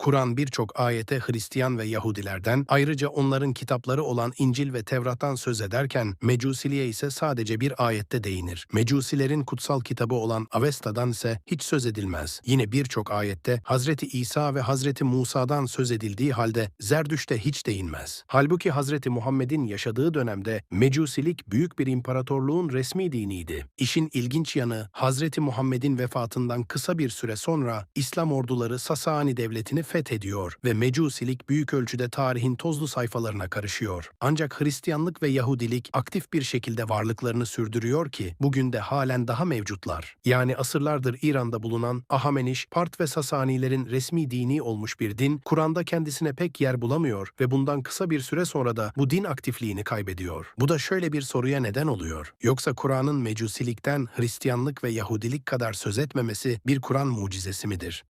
Kur'an birçok ayete Hristiyan ve Yahudilerden, ayrıca onların kitapları olan İncil ve Tevrat'tan söz ederken, Mecusiliğe ise sadece bir ayette değinir. Mecusilerin kutsal kitabı olan Avesta'dan ise hiç söz edilmez. Yine birçok ayette Hazreti İsa ve Hazreti Musa'dan söz edildiği halde Zerdüş'te hiç değinmez. Halbuki Hazreti Muhammed'in yaşadığı dönemde Mecusilik büyük bir imparatorluğun resmi diniydi. İşin ilginç yanı Hazreti Muhammed'in vefatından kısa bir süre sonra İslam orduları Sasani devletini fethediyor ve Mecusilik büyük ölçüde tarihin tozlu sayfalarına karışıyor. Ancak Hristiyanlık ve Yahudilik aktif bir şekilde varlıklarını sürdürüyor ki bugün de halen daha mevcutlar. Yani asırlardır İran'da bulunan Ahameniş, Part ve Sasanilerin resmi dini olmuş bir din, Kur'an'da kendisine pek yer bulamıyor ve bundan kısa bir süre sonra da bu din aktifliğini kaybediyor. Bu da şöyle bir soruya neden oluyor. Yoksa Kur'an'ın mecusilikten Hristiyanlık ve Yahudilik kadar söz etmemesi bir Kur'an mucizesi midir?